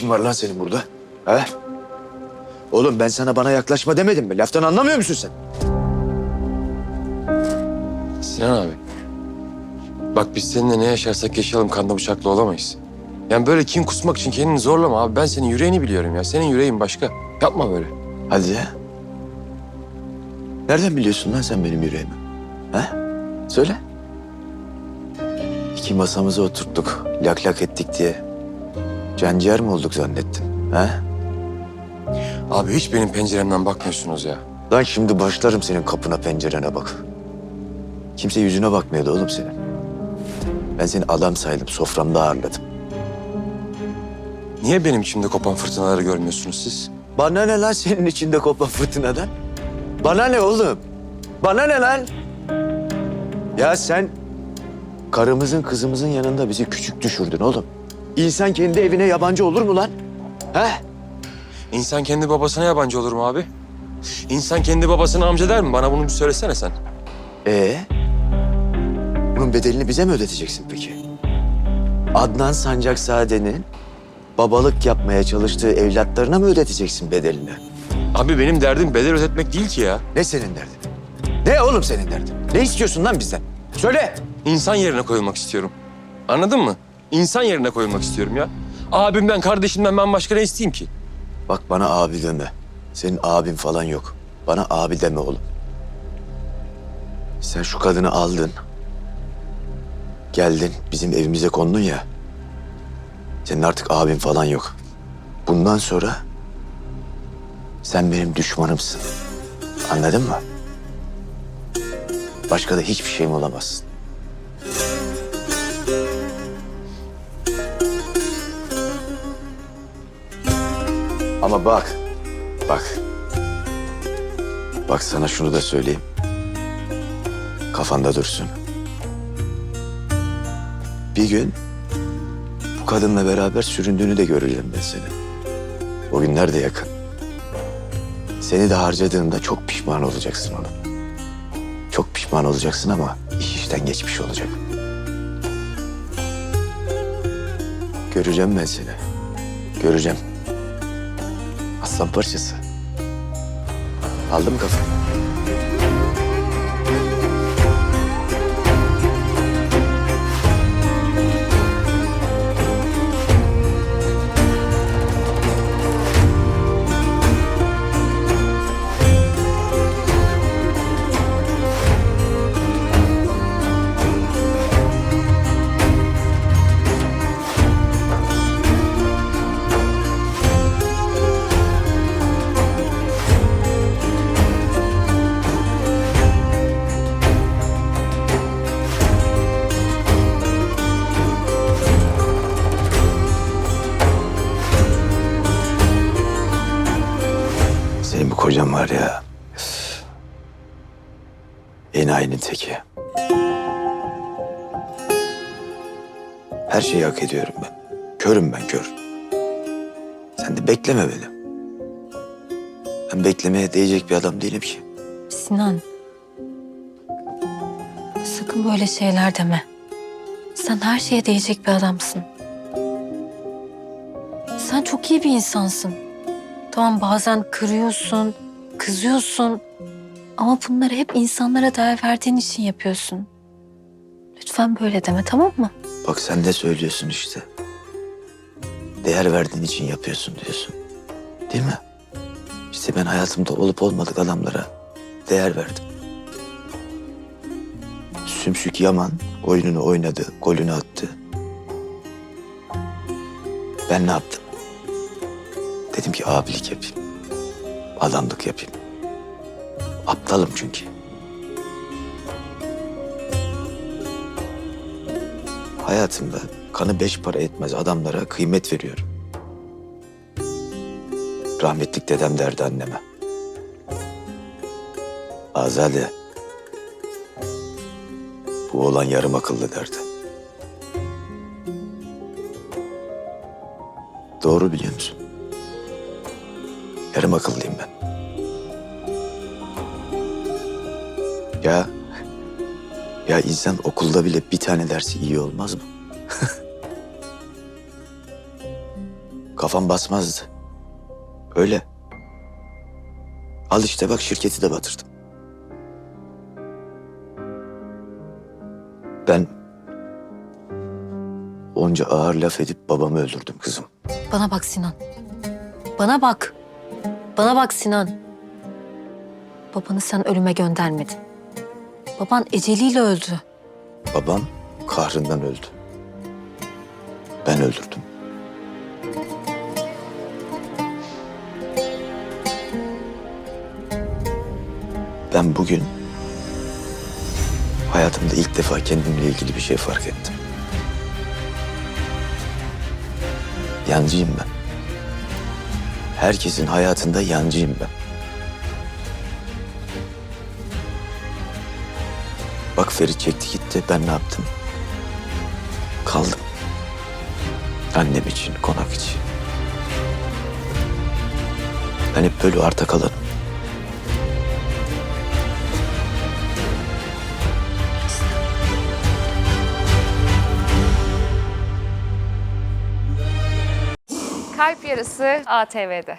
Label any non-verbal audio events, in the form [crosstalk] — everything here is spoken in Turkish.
işin var lan senin burada? He? Oğlum ben sana bana yaklaşma demedim mi? Laftan anlamıyor musun sen? Sinan abi. Bak biz seninle ne yaşarsak yaşayalım kanla bıçaklı olamayız. Yani böyle kin kusmak için kendini zorlama abi. Ben senin yüreğini biliyorum ya. Senin yüreğin başka. Yapma böyle. Hadi ya. Nereden biliyorsun lan sen benim yüreğimi? He? Söyle. İki masamıza oturttuk, lak lak ettik diye. Canciğer mi olduk zannettin? He? Abi hiç benim penceremden bakmıyorsunuz ya. Lan şimdi başlarım senin kapına pencerene bak. Kimse yüzüne bakmıyordu oğlum senin. Ben seni adam saydım, soframda ağırladım. Niye benim içimde kopan fırtınaları görmüyorsunuz siz? Bana ne lan senin içinde kopan fırtınadan? Bana ne oğlum? Bana ne lan? Ya sen karımızın kızımızın yanında bizi küçük düşürdün oğlum. İnsan kendi evine yabancı olur mu lan? He? İnsan kendi babasına yabancı olur mu abi? İnsan kendi babasına amca der mi? Bana bunu bir söylesene sen. Ee? Bunun bedelini bize mi ödeteceksin peki? Adnan Sancakzade'nin babalık yapmaya çalıştığı evlatlarına mı ödeteceksin bedelini? Abi benim derdim bedel ödetmek değil ki ya. Ne senin derdin? Ne oğlum senin derdin? Ne istiyorsun lan bizden? Söyle. İnsan yerine koyulmak istiyorum. Anladın mı? İnsan yerine koyulmak istiyorum ya. Abimden, kardeşimden ben başka ne isteyeyim ki? Bak bana abi deme. Senin abin falan yok. Bana abi deme oğlum. Sen şu kadını aldın. Geldin bizim evimize kondun ya. Senin artık abin falan yok. Bundan sonra sen benim düşmanımsın. Anladın mı? Başka da hiçbir şeyim olamazsın. Ama bak, bak. Bak sana şunu da söyleyeyim. Kafanda dursun. Bir gün bu kadınla beraber süründüğünü de göreceğim ben seni. O günler de yakın. Seni de harcadığımda çok pişman olacaksın oğlum. Çok pişman olacaksın ama iş işten geçmiş olacak. Göreceğim ben seni. Göreceğim. Aslan parçası. Aldım kafayı. Senin bu kocan var ya. Enayinin teki. Her şeyi hak ediyorum ben. Körüm ben kör. Sen de bekleme beni. Ben beklemeye değecek bir adam değilim ki. Sinan. Sakın böyle şeyler deme. Sen her şeye değecek bir adamsın. Sen çok iyi bir insansın. Tamam bazen kırıyorsun, kızıyorsun. Ama bunları hep insanlara değer verdiğin için yapıyorsun. Lütfen böyle deme tamam mı? Bak sen de söylüyorsun işte. Değer verdiğin için yapıyorsun diyorsun. Değil mi? İşte ben hayatımda olup olmadık adamlara değer verdim. Sümsük Yaman oyununu oynadı, golünü attı. Ben ne yaptım? Dedim ki abilik yapayım. Adamlık yapayım. Aptalım çünkü. Hayatımda kanı beş para etmez adamlara kıymet veriyorum. Rahmetlik dedem derdi anneme. Azade. Bu oğlan yarım akıllı derdi. Doğru biliyor musun? Yarım akıllıyım ben. Ya ya insan okulda bile bir tane dersi iyi olmaz mı? [laughs] Kafam basmazdı. Öyle. Al işte bak şirketi de batırdım. Ben onca ağır laf edip babamı öldürdüm kızım. Bana bak Sinan. Bana bak. Bana bak Sinan. Babanı sen ölüme göndermedin. Baban eceliyle öldü. Babam kahrından öldü. Ben öldürdüm. Ben bugün hayatımda ilk defa kendimle ilgili bir şey fark ettim. Yancıyım ben. Herkesin hayatında yancıyım ben. Bak Ferit çekti gitti. Ben ne yaptım? Kaldım. Annem için, konak için. Ben hep böyle arta kalanım. Yarısı ATV'de.